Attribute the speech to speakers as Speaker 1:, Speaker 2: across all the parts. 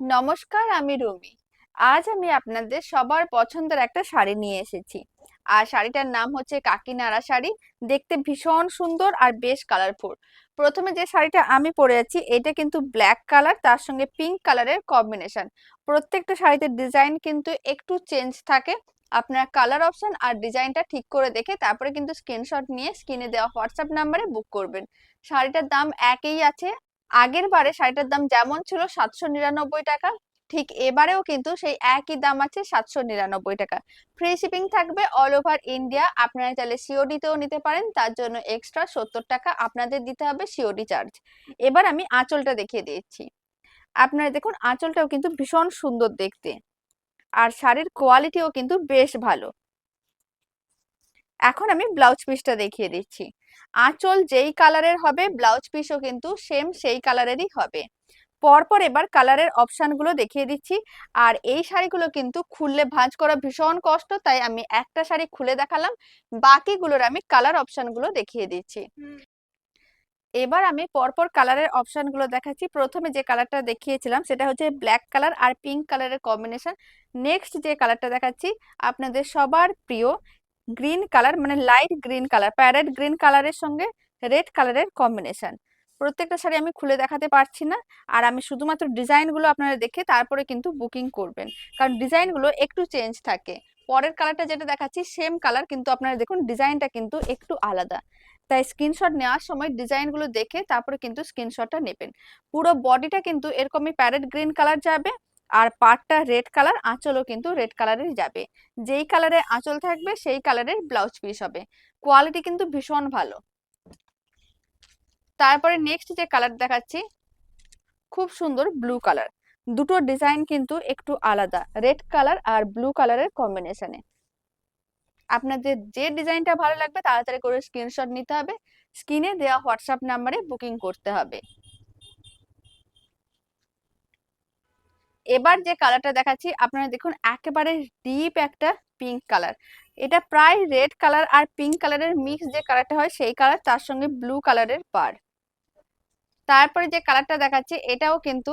Speaker 1: নমস্কার, আমি রুমি। আজ আমি আপনাদের সবার পছন্দের একটা শাড়ি নিয়ে এসেছি। আর শাড়িটার নাম হচ্ছে কাকিনাড়া শাড়ি। দেখতে ভীষণ সুন্দর আর বেশ কালারফুল প্রথমে যে শাড়িটা আমি পরে আছি, এটা কিন্তু ব্ল্যাক কালার তার সঙ্গে পিঙ্ক কালারের কম্বিনেশন প্রত্যেকটা শাড়িতে ডিজাইন কিন্তু একটু চেঞ্জ থাকে। আপনার কালার অপশন আর ডিজাইনটা ঠিক করে দেখে তারপরে কিন্তু স্ক্রিনশট নিয়ে স্ক্রিনে দেওয়া হোয়াটসঅ্যাপ নাম্বারে বুক করবেন। শাড়িটার দাম একই আছে আগের বারে শাড়িটার দাম যেমন ছিল সাতশো নিরানব্বই টাকা, ঠিক এবারেও কিন্তু সেই একই দাম আছে সাতশো নিরানব্বই টাকা। ফ্রি শিপিং থাকবে অল ওভার ইন্ডিয়া আপনারা চাইলে সিওডিতেও নিতে পারেন, তার জন্য এক্সট্রা সত্তর টাকা আপনাদের দিতে হবে সিওডি চার্জ এবার আমি আঁচলটা দেখিয়ে দিচ্ছি। আপনারা দেখুন, আঁচলটাও কিন্তু ভীষণ সুন্দর দেখতে। আর শাড়ির কোয়ালিটিও কিন্তু বেশ ভালো। এখন আমি ব্লাউজ পিসটা দেখিয়ে দিচ্ছি। আঁচল যেই কালারের হবে ব্লাউজ পিসও কিন্তু সেম সেই কালারেরই হবে। পরপর এবার কালারের অপশানগুলো দেখিয়ে দিচ্ছি। আর এই শাড়িগুলো কিন্তু খুললে ভাঁজ করা ভীষণ কষ্ট তাই আমি একটা শাড়ি খুলে দেখালাম। বাকিগুলোর আমি কালার অপশানগুলো দেখিয়ে দিচ্ছি। এবার আমি পরপর কালারের অপশানগুলো দেখাচ্ছি। প্রথমে যে কালারটা দেখিয়েছিলাম সেটা হচ্ছে ব্ল্যাক কালার আর পিঙ্ক কালারের কম্বিনেশন। নেক্সট যে কালারটা দেখাচ্ছি আপনাদের সবার প্রিয় গ্রিন কালার মানে light green colour parrot green কালারের সঙ্গে রেড কালারের কম্বিনেশন প্রত্যেকটা শাড়ি আমি খুলে দেখাতে পারছি না, আর আমি শুধুমাত্র ডিজাইনগুলো আপনারা দেখে তারপরে কিন্তু বুকিং করবেন। কারণ ডিজাইনগুলো একটু চেঞ্জ থাকে। পরের কালারটা যেটা দেখাচ্ছি সেম কালার কিন্তু আপনারা দেখুন ডিজাইনটা কিন্তু একটু আলাদা। তাই স্ক্রিনশট নেওয়ার সময় ডিজাইনগুলো দেখে তারপরে কিন্তু স্ক্রিনশটটা নেবেন। পুরো বডিটা কিন্তু এরকমই প্যারেট গ্রিন কালার যাবে আর পাটটা রেড কালার আঁচলও কিন্তু রেড কালারের যাবে। যেই কালারের আঁচল থাকবে, সেই কালারের ব্লাউজ পিস হবে। কোয়ালিটি কিন্তু ভীষণ ভালো। তারপরে নেক্সট যে কালার দেখাচ্ছি, খুব সুন্দর ব্লু কালার দুটো ডিজাইন কিন্তু একটু আলাদা রেড কালার আর ব্লু কালারের কম্বিনেশনে আপনাদের যে ডিজাইনটা ভালো লাগবে, তাড়াতাড়ি করে স্ক্রিনশট নিতে হবে। স্ক্রিনে দেওয়া হোয়াটসঅ্যাপ নাম্বারে বুকিং করতে হবে। এবার যে কালারটা দেখাচ্ছি, আপনারা দেখুন একেবারে ডিপ একটা পিঙ্ক কালার এটা প্রায় রেড কালার আর পিঙ্ক কালারের মিক্স যে কালারটা হয়, সেই কালার তার সঙ্গে ব্লু কালারের পার তারপরে যে কালারটা দেখাচ্ছি, এটাও কিন্তু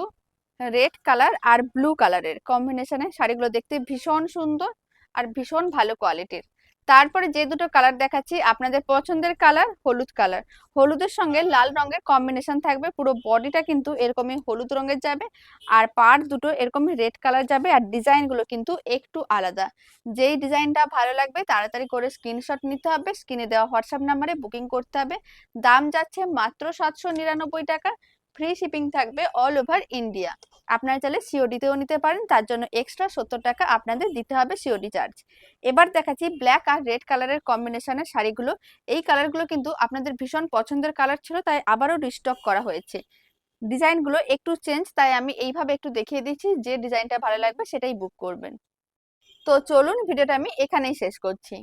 Speaker 1: রেড কালার আর ব্লু কালারের কম্বিনেশনে শাড়িগুলো দেখতে ভীষণ সুন্দর আর ভীষণ ভালো কোয়ালিটির তারপরে যে দুটো কালার দেখাচ্ছি, আপনাদের পছন্দের কালার হলুদ কালার হলুদের সঙ্গে লাল রঙের কম্বিনেশন থাকবে, পুরো বডিটা কিন্তু এরকমই হলুদ রঙের যাবে, আর পার দুটো এরকমই রেড কালার যাবে, আর ডিজাইনগুলো কিন্তু একটু আলাদা। যেই ডিজাইনটা ভালো লাগবে, তাড়াতাড়ি করে স্ক্রিনশট নিতে হবে স্ক্রিনে দেওয়া হোয়াটসঅ্যাপ নাম্বারে বুকিং করতে হবে। দাম যাচ্ছে মাত্র সাতশো নিরানব্বই টাকা। ফ্রি শিপিং থাকবে অল ওভার ইন্ডিয়া আপনারা চাইলে সিওডিতেও নিতে পারেন, তার জন্য এক্সট্রা সত্তর টাকা আপনাদের দিতে হবে সিওডি চার্জ এবার দেখাচ্ছি ব্ল্যাক আর রেড কালারের কম্বিনেশনের শাড়িগুলো। এই কালারগুলো কিন্তু আপনাদের ভীষণ পছন্দের কালার ছিল, তাই আবারও রিস্টক করা হয়েছে। ডিজাইনগুলো একটু চেঞ্জ তাই আমি এইভাবে একটু দেখিয়ে দিচ্ছি, যে ডিজাইনটা ভালো লাগবে সেটাই বুক করবেন। তো চলুন, ভিডিওটা আমি এখানেই শেষ করছি।